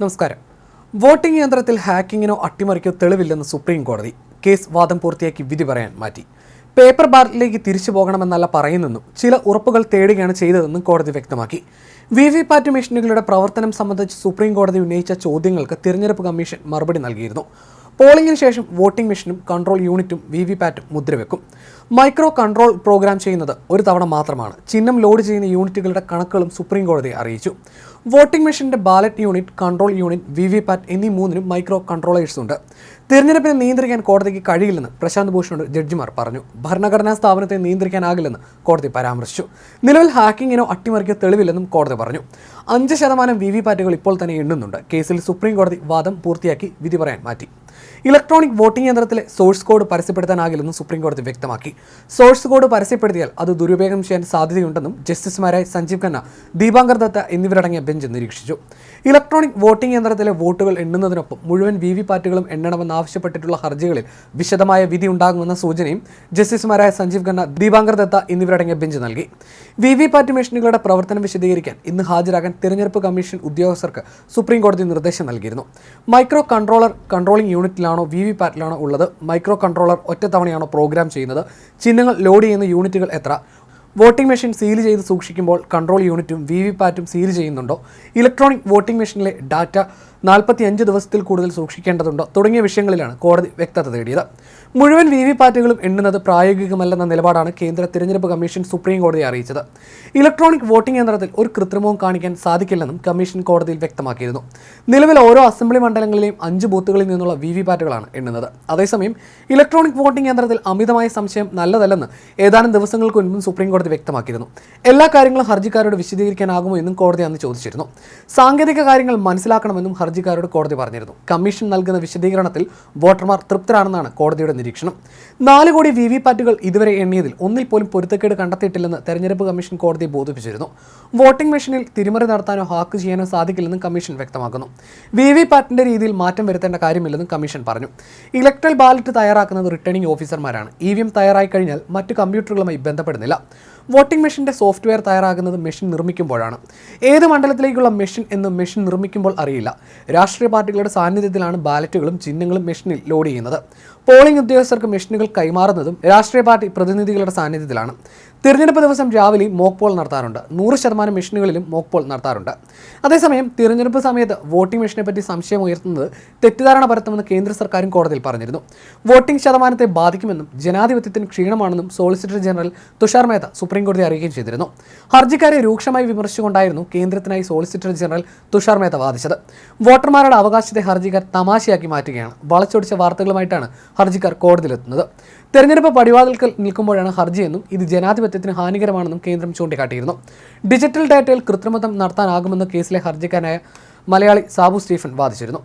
നമസ്കാരം. വോട്ടിംഗ് യന്ത്രത്തിൽ ഹാക്കിങ്ങിനോ അട്ടിമറിക്കോ തെളിവില്ലെന്ന് സുപ്രീം കോടതി. കേസ് വാദം പൂർത്തിയാക്കി വിധി പറയാൻ മാറ്റി. പേപ്പർ ബാലറ്റിലേക്ക് തിരിച്ചു പോകണമെന്നല്ല പറയുന്നെന്നും ചില ഉറപ്പുകൾ തേടുകയാണ് ചെയ്തതെന്നും കോടതി വ്യക്തമാക്കി. വി വി പാറ്റ് മെഷീനുകളുടെ പ്രവർത്തനം സംബന്ധിച്ച് സുപ്രീം കോടതി ഉന്നയിച്ച ചോദ്യങ്ങൾക്ക് തിരഞ്ഞെടുപ്പ് കമ്മീഷൻ മറുപടി നൽകിയിരുന്നു. പോളിംഗിന് ശേഷം വോട്ടിംഗ് മെഷീനും കൺട്രോൾ യൂണിറ്റും വി വി പാറ്റും മുദ്രവെക്കും. മൈക്രോ കൺട്രോൾ പ്രോഗ്രാം ചെയ്യുന്നത് ഒരു തവണ മാത്രമാണ്. ചിഹ്നം ലോഡ് ചെയ്യുന്ന യൂണിറ്റുകളുടെ കണക്കുകളും സുപ്രീം കോടതി അറിയിച്ചു. വോട്ടിംഗ് മെഷീന്റെ ballot unit control unit V V PAT എന്നീ മൂന്നിനും മൈക്രോ കൺട്രോളേഴ്സ് ഉണ്ട്. തിരഞ്ഞെടുപ്പിനെ നിയന്ത്രിക്കാൻ കോടതിക്ക് കഴിയില്ലെന്ന് പ്രശാന്ത് ഭൂഷണോട് ജഡ്ജിമാർ പറഞ്ഞു. ഭരണഘടനാ സ്ഥാപനത്തെ നിയന്ത്രിക്കാനാകില്ലെന്ന് കോടതി പരാമർശിച്ചു. നിലവിൽ ഹാക്കിങ്ങിനോ അട്ടിമറിക്കോ തെളിവില്ലെന്നും കോടതി പറഞ്ഞു. അഞ്ച് ശതമാനം വി വി പാറ്റുകൾ ഇപ്പോൾ തന്നെ എണ്ണുന്നുണ്ട്. കേസിൽ സുപ്രീം കോടതി വാദം പൂർത്തിയാക്കി വിധി പറയാൻ മാറ്റി. ഇലക്ട്രോണിക് വോട്ടിംഗ് യന്ത്രത്തിലെ സോഴ്സ് കോഡ് പരസ്യപ്പെടുത്താനാകില്ലെന്നും സുപ്രീം കോടതി വ്യക്തമാക്കി. സോഴ്സ് കോഡ് പരസ്യപ്പെടുത്തിയാൽ അത് ദുരുപയോഗം ചെയ്യാൻ സാധ്യതയുണ്ടെന്നും ജസ്റ്റിസുമാരായ സഞ്ജീവ് ഖന്ന ദീപാങ്കർ ദത്ത എന്നിവരടങ്ങിയ ബെഞ്ച് നിരീക്ഷിച്ചു. ഇലക്ട്രോണിക് വോട്ടിംഗ് യന്ത്രത്തിലെ വോട്ടുകൾ എണ്ണുന്നതിനൊപ്പം മുഴുവൻ വി വി പാറ്റുകളും എണ്ണണമെന്നാവശ്യപ്പെട്ടിട്ടുള്ള ഹർജികളിൽ വിശദമായ വിധി ഉണ്ടാകുമെന്ന സൂചനയും ജസ്റ്റിസുമാരായ സഞ്ജീവ് ഖന്ന ദീപാങ്കർ ദത്ത എന്നിവരടങ്ങിയ ബെഞ്ച് നൽകി. വി വി പാറ്റ് മെഷീനുകളുടെ പ്രവർത്തനം വിശദീകരിക്കാൻ ഇന്ന് ഹാജരാകാൻ തിരഞ്ഞെടുപ്പ് കമ്മീഷൻ ഉദ്യോഗസ്ഥർക്ക് സുപ്രീം കോടതി നിർദ്ദേശം നൽകിയിരുന്നു. മൈക്രോ കൺട്രോളർ കൺട്രോളിംഗ് യൂണിറ്റിലാണോ വി വി പാറ്റിലാണോ ഉള്ളത്? മൈക്രോ കൺട്രോളർ ഒറ്റത്തവണയാണോ പ്രോഗ്രാം ചെയ്യുന്നത്? ചിഹ്നങ്ങൾ ലോഡ് ചെയ്യുന്ന യൂണിറ്റുകൾ എത്ര? വോട്ടിംഗ് മെഷീൻ സീൽ ചെയ്ത് സൂക്ഷിക്കുമ്പോൾ കൺട്രോൾ യൂണിറ്റും വി വി പാറ്റും സീൽ ചെയ്യുന്നുണ്ടോ? ഇലക്ട്രോണിക് വോട്ടിംഗ് മെഷീനിലെ ഡാറ്റ നാൽപ്പത്തി അഞ്ച് ദിവസത്തിൽ കൂടുതൽ സൂക്ഷിക്കേണ്ടതുണ്ടോ തുടങ്ങിയ വിഷയങ്ങളിലാണ് കോടതി വ്യക്തത തേടിയത്. മുഴുവൻ വി വി പാറ്റുകളും എണ്ണുന്നത് പ്രായോഗികമല്ലെന്ന നിലപാടാണ് കേന്ദ്ര തിരഞ്ഞെടുപ്പ് കമ്മീഷൻ സുപ്രീം കോടതിയെ അറിയിച്ചത്. ഇലക്ട്രോണിക് വോട്ടിംഗ് യന്ത്രത്തിൽ ഒരു കൃത്രിമവും കാണിക്കാൻ സാധിക്കില്ലെന്നും കമ്മീഷൻ കോടതിയിൽ വ്യക്തമാക്കിയിരുന്നു. നിലവിൽ ഓരോ അസംബ്ലി മണ്ഡലങ്ങളിലെയും അഞ്ച് ബൂത്തുകളിൽ നിന്നുള്ള വി വി പാറ്റുകളാണ് എണ്ണുന്നത്. അതേസമയം ഇലക്ട്രോണിക് വോട്ടിംഗ് യന്ത്രത്തിൽ അമിതമായ സംശയം നല്ലതല്ലെന്ന് ഏതാനും ദിവസങ്ങൾക്ക് മുൻപും സുപ്രീം കോടതി വ്യക്തമാക്കിയിരുന്നു. എല്ലാ കാര്യങ്ങളും ഹർജിക്കാരോട് വിശദീകരിക്കാനാകുമോ എന്നും കോടതി അന്ന് ചോദിച്ചിരുന്നു. സാങ്കേതിക കാര്യങ്ങൾ മനസ്സിലാക്കണമെന്നും ഹർജിക്കാരോട് കോടതി പറഞ്ഞിരുന്നു. കമ്മീഷൻ നൽകുന്ന വിശദീകരണത്തിൽ വോട്ടർമാർ തൃപ്തരാണെന്നാണ് കോടതിയുടെ നിരീക്ഷണം. നാല് കോടി വി വി പാറ്റുകൾ ഇതുവരെ എണ്ണിയതിൽ ഒന്നിൽ പോലും പൊരുത്തക്കേട് കണ്ടെത്തിയിട്ടില്ലെന്ന് തെരഞ്ഞെടുപ്പ് കമ്മീഷൻ കോടതിയെ ബോധിപ്പിച്ചിരുന്നു. വോട്ടിംഗ് മെഷീനിൽ തിരിമറി നടത്താനോ ഹാക്ക് ചെയ്യാനോ സാധിക്കില്ലെന്നും കമ്മീഷൻ വ്യക്തമാക്കുന്നു. വി വി പാറ്റിന്റെ രീതിയിൽ മാറ്റം വരുത്തേണ്ട കാര്യമില്ലെന്നും കമ്മീഷൻ പറഞ്ഞു. ഇലക്ട്രൽ ബാലറ്റ് തയ്യാറാക്കുന്നത് റിട്ടേണിംഗ് ഓഫീസർമാരാണ്. ഇ വി എം തയ്യാറായി കഴിഞ്ഞാൽ മറ്റ് കമ്പ്യൂട്ടറുകളുമായി ബന്ധപ്പെടുന്നില്ല. വോട്ടിംഗ് മെഷീന്റെ സോഫ്റ്റ്വെയർ തയ്യാറാകുന്നത് മെഷീൻ നിർമ്മിക്കുമ്പോഴാണ്. ഏത് മണ്ഡലത്തിലേക്കുള്ള മെഷീൻ എന്ന് മെഷീൻ നിർമ്മിക്കുമ്പോൾ അറിയില്ല. രാഷ്ട്രീയ പാർട്ടികളുടെ സാന്നിധ്യത്തിലാണ് ബാലറ്റുകളും ചിഹ്നങ്ങളും മെഷീനിൽ ലോഡ് ചെയ്യുന്നത് പോളിംഗ് ഉദ്യോഗസ്ഥർക്ക് മെഷീനുകൾ കൈമാറുന്നതും രാഷ്ട്രീയ പാർട്ടി പ്രതിനിധികളുടെ സാന്നിധ്യത്തിലാണ്. തിരഞ്ഞെടുപ്പ് ദിവസം രാവിലെ മോക്ക് പോൾ നടത്താറുണ്ട്. നൂറ് ശതമാനം മെഷീനുകളിലും മോക്ക് പോൾ നടത്താറുണ്ട്. അതേസമയം തിരഞ്ഞെടുപ്പ് സമയത്ത് വോട്ടിംഗ് മെഷീനെ പറ്റി സംശയം ഉയർത്തുന്നത് തെറ്റിദ്ധാരണ പരത്തുമെന്ന് കേന്ദ്ര സർക്കാരും കോടതിയിൽ പറഞ്ഞിരുന്നു. വോട്ടിംഗ് ശതമാനത്തെ ബാധിക്കുമെന്നും ജനാധിപത്യത്തിന് ക്ഷീണമാണെന്നും solicitor general Tushar Mehta supreme കോടതി അറിയിക്കുകയും ചെയ്തിരുന്നു. ഹർജിക്കാരെ രൂക്ഷമായി വിമർശിച്ചുകൊണ്ടായിരുന്നു കേന്ദ്രത്തിനായി സോളിസിറ്റർ ജനറൽ തുഷാർ മേത്ത വാദിച്ചത്. വോട്ടർമാരുടെ അവകാശത്തെ ഹർജിക്കാർ തമാശയാക്കി മാറ്റുകയാണ്. വളച്ചൊടിച്ച വാർത്തകളുമായിട്ടാണ് ഹർജിക്കാർ കോടതിയിലെത്തുന്നത്. തെരഞ്ഞെടുപ്പ് പടിവാതിൽക്കൽ നിൽക്കുമ്പോഴാണ് ഹർജിയെന്നും ഇത് ജനാധിപത്യത്തിന് ഹാനികരമാണെന്നും കേന്ദ്രം ചൂണ്ടിക്കാട്ടിയിരുന്നു. ഡിജിറ്റൽ ഡാറ്റയിൽ കൃത്രിമത്വം നടത്താനാകുമെന്ന് കേസിലെ ഹർജിക്കാരനായ മലയാളി സാബു സ്റ്റീഫൻ വാദിച്ചിരുന്നു.